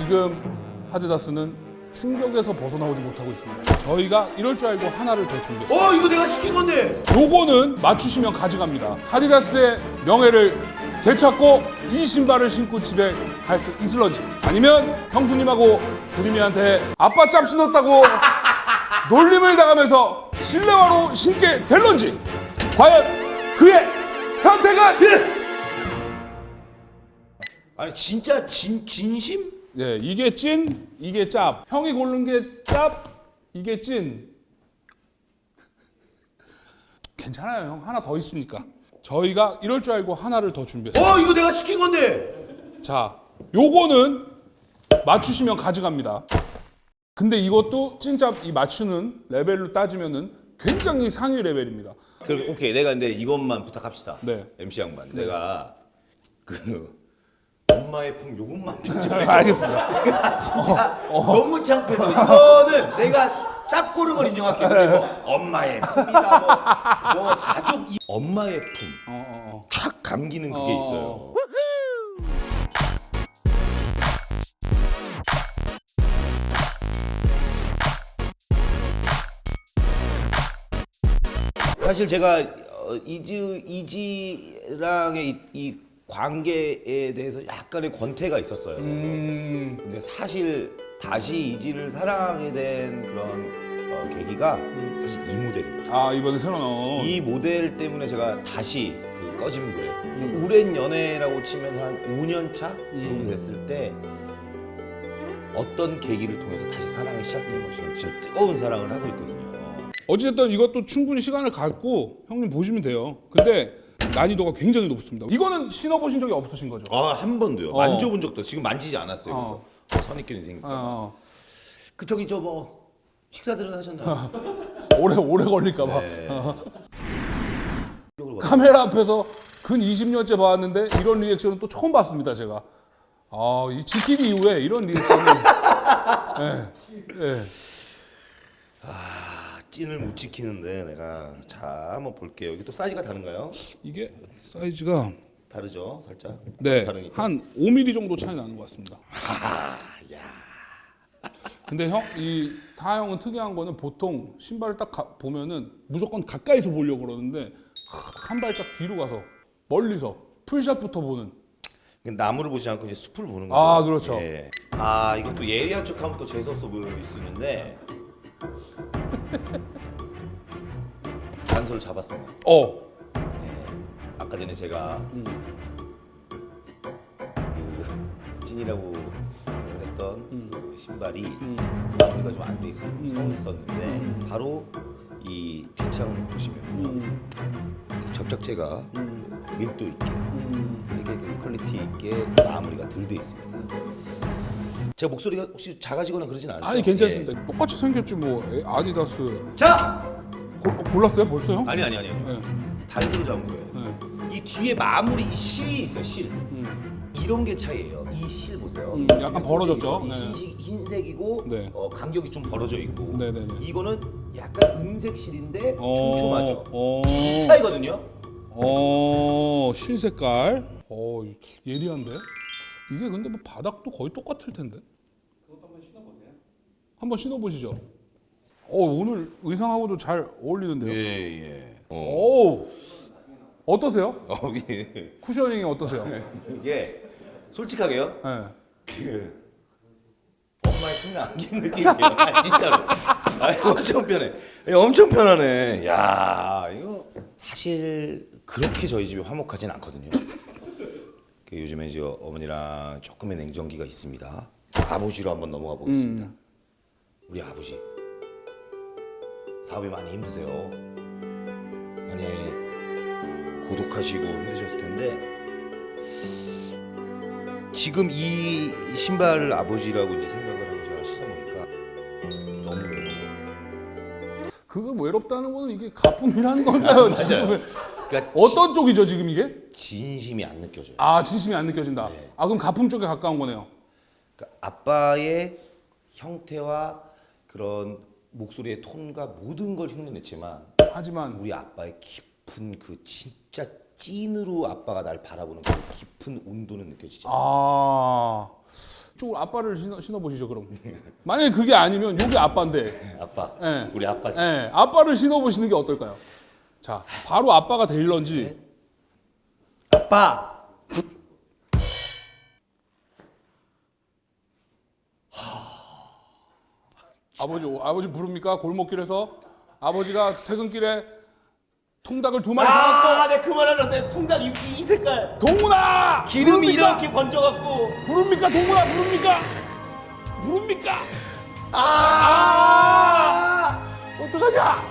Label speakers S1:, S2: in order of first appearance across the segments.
S1: 지금 하디다스는 충격에서 벗어나오지 못하고 있습니다. 저희가 이럴 줄 알고 하나를 더 준비했어요.
S2: 어 이거 내가 시킨 건데.
S1: 요거는 맞추시면 가져갑니다. 하디다스의 명예를 되찾고 이 신발을 신고 집에 갈 수 있을런지 아니면 형수님하고 드림이한테 아빠 짭 신었다고 놀림을 당하면서 실내화로 신게 될런지 과연 그의 선택은
S2: 아니 진짜 진 진심?
S1: 예, 이게 찐, 이게 짭. 형이 고른 게 짭, 이게 찐. 괜찮아요, 형. 하나 더 있으니까. 저희가 이럴 줄 알고 하나를 더 준비했어요.
S2: 어 이거 내가 시킨 건데.
S1: 자, 요거는 맞추시면 가져갑니다. 근데 이것도 진짜 이 맞추는 레벨로 따지면은 굉장히 상위 레벨입니다.
S2: 그 오케이 내가 근데 이것만 부탁합시다.
S1: 네.
S2: MC 양반. 내가 그 엄마의 품 요것만 편집해줘.
S1: 알겠습니다.
S2: 진짜 너무 창피해서 이거는 내가 짭 고른 건 인정할게. 근데 뭐 엄마의 품이다 뭐, 뭐 가족 이 엄마의 품.
S1: 어, 어, 어.
S2: 촥 감기는 그게
S1: 어.
S2: 있어요. 사실 제가 어, 이지 이지랑의 이, 이 관계에 대해서 약간의 권태가 있었어요.
S1: 음,
S2: 근데 사실 다시 이지를 사랑하게 된 그런 어, 계기가 사실 이 모델입니다.
S1: 아, 이번에 새로 나온.
S2: 이 모델 때문에 제가 다시 그 꺼진 불에 오랜 연애라고 치면 한 5년 차 정도 됐을 때 어떤 계기를 통해서 다시 사랑이 시작된 것처럼 지금 뜨거운 사랑을 하고 있거든요.
S1: 어찌됐든 이것도 충분히 시간을 갖고 형님 보시면 돼요. 근데 난이도가 굉장히 높습니다. 이거는 신어보신 적이 없으신 거죠?
S2: 아 한 번도요.
S1: 어.
S2: 만져본 적도 지금 만지지 않았어요. 그래서 어, 선입견이 생기니까.
S1: 어,
S2: 그 저기 저 뭐 식사들은 하셨나요?
S1: 오래 오래 걸릴까봐.
S2: 네. 이쪽으로 가요.
S1: 카메라 앞에서 근 20년째 봐왔는데 이런 리액션은 또 처음 봤습니다 제가. 아, 이 지키기 이후에 이런 리액션은 예, 예.
S2: 아, 찐을 못 지키는데 내가 자 한번 볼게요. 이게 또 사이즈가 다른가요?
S1: 이게 사이즈가
S2: 다르죠, 살짝.
S1: 네,
S2: 다르니까.
S1: 한 5mm 정도 차이 나는 것 같습니다.
S2: 아, 야.
S1: 근데 형, 이 타형은 특이한 거는 보통 신발을 딱 가- 보면은 무조건 가까이서 보려고 그러는데 한 발짝 뒤로 가서 멀리서 풀샷부터 보는
S2: 나무를 보지 않고 이제 숲을 보는 거죠.
S1: 아, 그렇죠.
S2: 예. 아, 또 예리한 척하면 또 재수 없어 보일 수 있는데. 단서를 잡았습니다.
S1: 어,
S2: 아까 전에 제가
S1: 음.
S2: 그 찐이라고 생각을 했던
S1: 음.
S2: 그 신발이 마무리가 좀 안 돼 있어서 좀 서운했었는데 바로 이 뒷창 보시면요
S1: 음.
S2: 이 접착제가 밀도 있게 되게 그 퀄리티 있게 마무리가 덜 돼 있습니다. 제가 목소리가 혹시 작아지거나 그러진 않죠?
S1: 아니 괜찮습니다. 똑같이 생겼지 뭐 에, 아디다스
S2: 예. 자,
S1: 골, 골랐어요 벌써 형?
S2: 아니 아니 아니 아니.
S1: 네.
S2: 단서를 잡은 거예요.
S1: 네.
S2: 이 뒤에 마무리 이 실이 있어요. 실.
S1: 음.
S2: 이런 게 차이예요. 이 실 보세요.
S1: 음, 약간 벌어졌죠?
S2: 이
S1: 네.
S2: 흰색, 흰색이고
S1: 네.
S2: 어, 간격이 좀 벌어져 있고.
S1: 네 네 네.
S2: 이거는 약간 은색 실인데
S1: 어,
S2: 촘촘하죠.
S1: 어.
S2: 이 차이거든요.
S1: 어, 실 색깔. 어, 예리한데? 이게 근데 뭐 바닥도 거의 똑같을 텐데. 그것도 한번 신어보세요. 한번 신어보시죠. 어, 오늘 의상하고도 잘 어울리는데요.
S2: 예. 어.
S1: 오, 어떠세요?
S2: 어, 예.
S1: 쿠셔닝이 어떠세요?
S2: 이게 솔직하게요.
S1: 네.
S2: 그 엄마의 품에 안긴 느낌이에요. 아, 진짜로. 아, 엄청 편해. 예, 엄청 편하네. 야, 이거 사실 그렇게 저희 집이 화목하진 않거든요. 그 요즘에 이제 어머니랑 조금의 냉정기가 있습니다. 아버지로 한번 넘어가 보겠습니다. 우리 아버지 사업이 많이 힘드세요. 많이 고독하시고 힘드셨을 텐데 지금 이 신발 아버지라고 이제 생각을 하고 제가 신어보니까 너무 외로워.
S1: 그거 외롭다는 거는 이게 가품이라는 건가요? 지금
S2: 그러니까
S1: 어떤 쪽이죠 지금 이게?
S2: 진심이 안 느껴져요.
S1: 아 진심이 안 느껴진다. 아 그럼 가품 쪽에 가까운 거네요.
S2: 그러니까 아빠의 형태와 그런 목소리의 톤과 모든 걸 흉내냈지만
S1: 하지만
S2: 우리 아빠의 깊은 그 진짜 찐으로 아빠가 날 바라보는 그 깊은 온도는 느껴지죠.
S1: 아 이쪽으로 아빠를 신어, 신어보시죠 그럼. 만약에 그게 아니면 여기 아빠인데
S2: 아빠,
S1: 예.
S2: 우리 아빠지.
S1: 예, 아빠를 신어보시는 게 어떨까요? 자 바로 아빠가 데일런지
S2: 아빠.
S1: 아버지 아버지 부릅니까 골목길에서 아버지가 퇴근길에 통닭을 두 마리 사갖고
S2: 아, 내 그만하려는데 통닭 이, 이 색깔.
S1: 동훈아
S2: 기름이
S1: 부릅니까?
S2: 이렇게 번져갖고.
S1: 부릅니까 동훈아 부릅니까 부릅니까
S2: 아!
S1: 어떡하자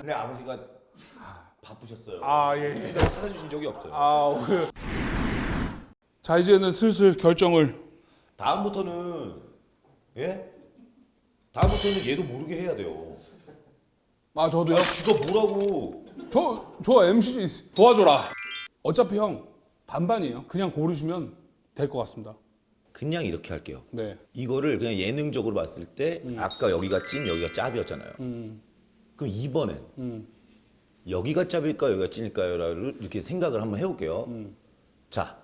S2: 근데 아버지가 바쁘셨어요.
S1: 아예 예.
S2: 통닭 사다 주신 적이 없어요.
S1: 아 그. 자 이제는 슬슬 결정을
S2: 다음부터는 예? 다음부터는 얘도 모르게 해야 돼요.
S1: 아 저도요
S2: 아, 쥐가 뭐라고?
S1: 저 저 MC 도와줘라 어차피 형 반반이에요 그냥 고르시면 될 것 같습니다
S2: 그냥 이렇게 할게요.
S1: 네
S2: 이거를 그냥 예능적으로 봤을 때 아까 여기가 찐 여기가 짭이었잖아요.
S1: 음,
S2: 그럼 이번엔
S1: 음.
S2: 여기가 짭일까 여기가 찐일까요를 이렇게 생각을 한번 해볼게요. 자,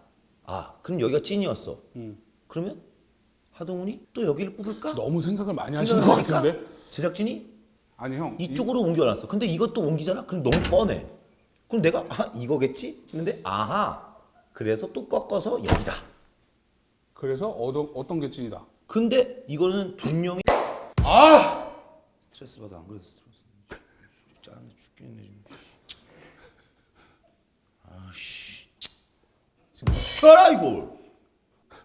S2: 아 그럼 여기가 찐이었어.
S1: 음.
S2: 그러면 하동훈이 또 여기를 뽑을까?
S1: 너무 생각을 많이 하시는 것 같은데
S2: 제작진이
S1: 아니 형 이-
S2: 이쪽으로 옮겨놨어. 근데 이것도 옮기잖아. 그럼 너무 뻔해. 그럼 내가 아 이거겠지? 근데 아하. 그래서 또 꺾어서 여기다.
S1: 그래서 어떤 어떤 게 찐이다
S2: 근데 이거는 분명히 아 스트레스 받아 안 그래도 스트레스 짜증나 죽겠네 지금 아씨 지금 켜라 이걸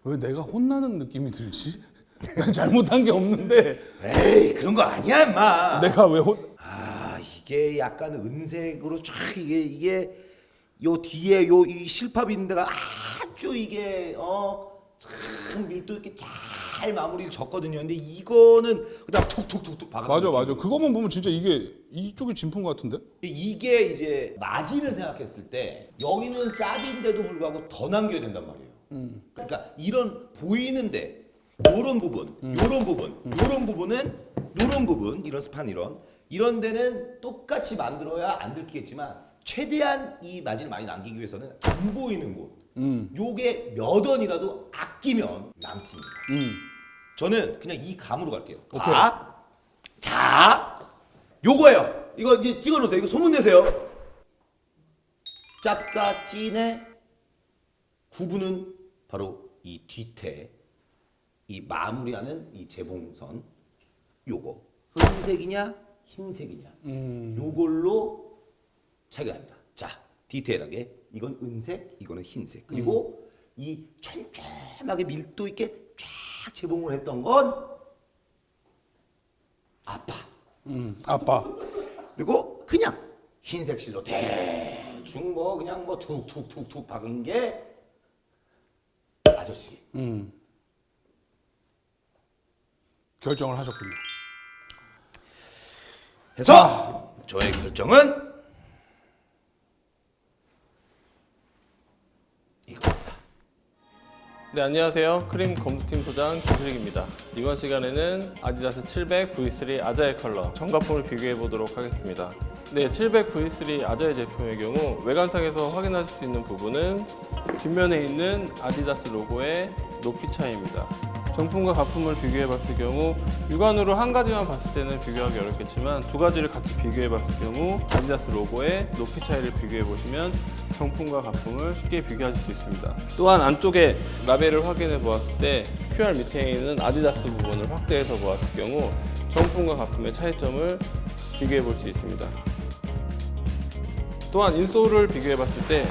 S1: 왜 내가 혼나는 느낌이 들지 난 잘못한 게 없는데
S2: 에이 그런 거 아니야 임마
S1: 내가 왜 혼...
S2: 아 이게 약간 은색으로 쫙 이게 이게 요 뒤에 요 이 실밥 있는 데가 아주 이게 어참 밀도 있게 잘 마무리를 졌거든요. 근데 이거는 그다음 툭툭툭툭 박아.
S1: 맞아 맞아 그것만 보면 진짜 이게 이쪽이 진품 같은데
S2: 이게 이제 마진을 생각했을 때 여기는 짭인데도 불구하고 더 남겨야 된단 말이에요. 그러니까 이런 보이는데 요런 부분, 요런 부분, 요런 부분은 요런 부분, 이런 스판 이런 이런 데는 똑같이 만들어야 안 들키겠지만 최대한 이 마진을 많이 남기기 위해서는 안 보이는 곳. 요게 몇 원이라도 아끼면 남습니다.
S1: 음.
S2: 저는 그냥 이 감으로 갈게요.
S1: 오케이.
S2: 자, 자, 요거예요. 이거 이제 찍어놓으세요. 이거 소문 내세요. 짭과 찐의 구분은 바로 이 뒤태, 이 마무리하는 이 재봉선, 요거 은색이냐 흰색이냐, 요걸로 차이가 납니다. 자, 디테일하게 이건 은색, 이거는 흰색. 그리고 이 촘촘하게 밀도 있게 쫙 재봉을 했던 건 아빠.
S1: 음, 아빠
S2: 그리고 그냥 흰색 실로 대충 뭐 그냥 뭐 툭툭툭툭 박은 게 아저씨.
S1: 음. 결정을 하셨군요
S2: 해서 저의 결정은
S3: 네 안녕하세요. 크림 검수팀 소장 김수릭입니다. 이번 시간에는 아디다스 700 V3 아자의 컬러 정가품을 비교해 보도록 하겠습니다. 네, 700 V3 아자의 제품의 경우 외관상에서 확인하실 수 있는 부분은 뒷면에 있는 아디다스 로고의 높이 차이입니다. 정품과 가품을 비교해 봤을 경우 육안으로 한 가지만 봤을 때는 비교하기 어렵겠지만 두 가지를 같이 비교해 봤을 경우 아디다스 로고의 높이 차이를 비교해 보시면 정품과 가품을 쉽게 비교하실 수 있습니다. 또한 안쪽에 라벨을 확인해 보았을 때 QR 밑에 있는 아디다스 부분을 확대해서 보았을 경우 정품과 가품의 차이점을 비교해 볼 수 있습니다. 또한 인솔을 비교해 봤을 때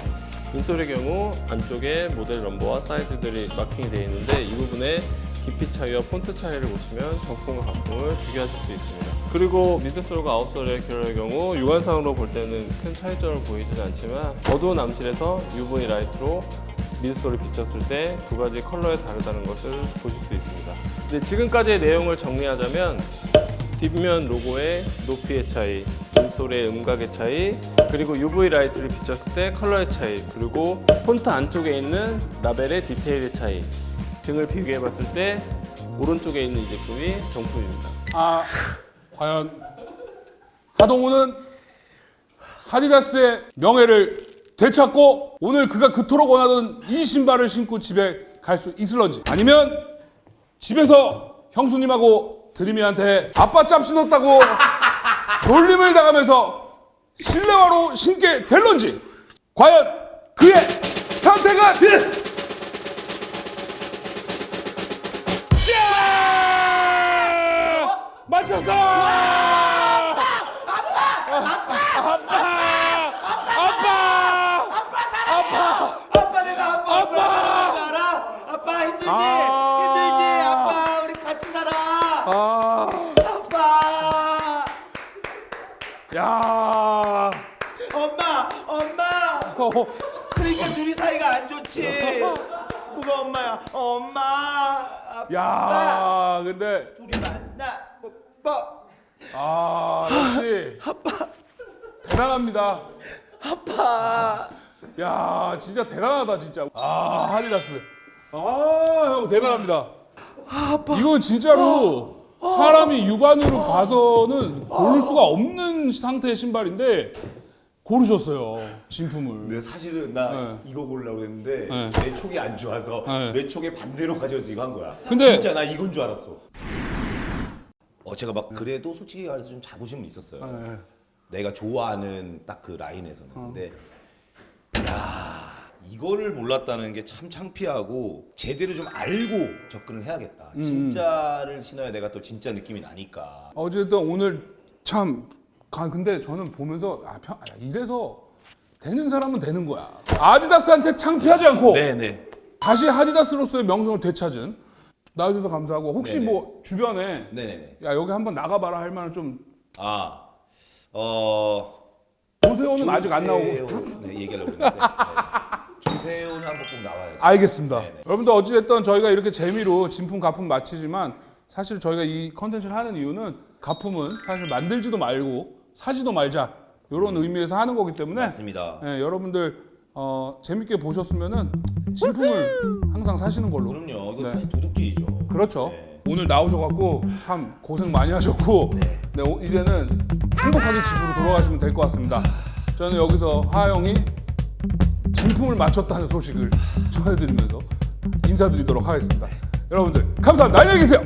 S3: 인솔의 경우 안쪽에 모델 넘버와 사이즈들이 마킹이 되어 있는데 이 부분에 깊이 차이와 폰트 차이를 보시면 정품과 가품을 비교하실 수 있습니다. 그리고 미드솔과 아웃솔의 결의 경우 육안상으로 볼 때는 큰 차이점을 보이지는 않지만 어두운 암실에서 UV 라이트로 미드솔을 비쳤을 때 두 가지 컬러에 다르다는 것을 보실 수 있습니다. 네, 지금까지의 내용을 정리하자면 뒷면 로고의 높이의 차이, 인솔의 음각의 차이, 그리고 UV 라이트를 비쳤을 때 컬러의 차이, 그리고 폰트 안쪽에 있는 라벨의 디테일의 차이 등을 비교해 봤을 때 오른쪽에 있는 이 제품이 정품입니다.
S1: 아 과연 하동우는 하디다스의 명예를 되찾고 오늘 그가 그토록 원하던 이 신발을 신고 집에 갈 수 있을런지 아니면 집에서 형수님하고 드림이한테 아빠 짭 신었다고 돌림을 당하면서 실내화로 신게 될런지 과연 그의 선택은 맞췄어! 아빠! 아빠! 아빠!
S2: 아빠 내가 아빠 아빠 살아. 아빠 힘들지
S1: 아.
S2: 힘들지. 아빠 우리 같이 살아.
S1: 아,
S2: 아빠.
S1: 야,
S2: 엄마 엄마.
S1: 어,
S2: 그러니까 둘이 사이가 안 좋지. 누가 엄마야? 엄마. 아빠.
S1: 야, 근데
S2: 둘이 만나. 뭐.
S1: 아, 역시 대단합니다.
S2: 아빠.
S1: 야, 진짜 대단하다, 진짜. 아, 하디다스. 아, 형 대단합니다. 이건 진짜로 사람이 육안으로 봐서는 고를 수가 없는 상태의 신발인데 고르셨어요, 진품을.
S2: 근데 사실은 나
S1: 네.
S2: 이거 고르려고 했는데
S1: 네.
S2: 내 촉이 안 좋아서
S1: 네.
S2: 내 촉에 반대로 가져서 이거 한 거야.
S1: 근데-
S2: 진짜 나 이건 줄 알았어. 어 제가 막 그래도 솔직히 말해서 좀 자부심은 있었어요.
S1: 네.
S2: 내가 좋아하는 딱 그 라인에서는. 근데 야 이거를 몰랐다는 게 참 창피하고 제대로 좀 알고 접근을 해야겠다.
S1: 음.
S2: 진짜를 신어야 내가 또 진짜 느낌이 나니까.
S1: 어쨌든 오늘 참 가- 근데 저는 보면서 아, 편, 아, 이래서 되는 사람은 되는 거야. 아디다스한테 창피하지 않고
S2: 네네.
S1: 다시 아디다스로서의 명성을 되찾은 나와줘서 감사하고 혹시
S2: 네네.
S1: 뭐 주변에
S2: 네네네.
S1: 야 여기 한번 나가봐라 할 만한 좀
S2: 아 어.
S1: 조세호는 아직 안 나오고
S2: 조세호, 네, 얘기하려고 했는데 네. 조세호는 한번 꼭 나와야죠.
S1: 알겠습니다.
S2: 네네.
S1: 여러분들 어찌됐든 저희가 이렇게 재미로 진품 가품 마치지만 사실 저희가 이 컨텐츠를 하는 이유는 가품은 사실 만들지도 말고 사지도 말자 이런 의미에서 하는 거기 때문에
S2: 맞습니다.
S1: 예, 여러분들 어, 재밌게 보셨으면은 진품을 항상 사시는 걸로.
S2: 그럼요. 이거
S1: 네.
S2: 사실 도둑질이죠.
S1: 그렇죠.
S2: 네.
S1: 오늘 나오셔갖고 참 고생 많이 하셨고 네, 오- 이제는 행복하게 집으로 돌아가시면 될 것 같습니다. 저는 여기서 하영이 진품을 마쳤다는 소식을 전해드리면서 인사드리도록 하겠습니다. 여러분들 감사합니다. 안녕히 계세요.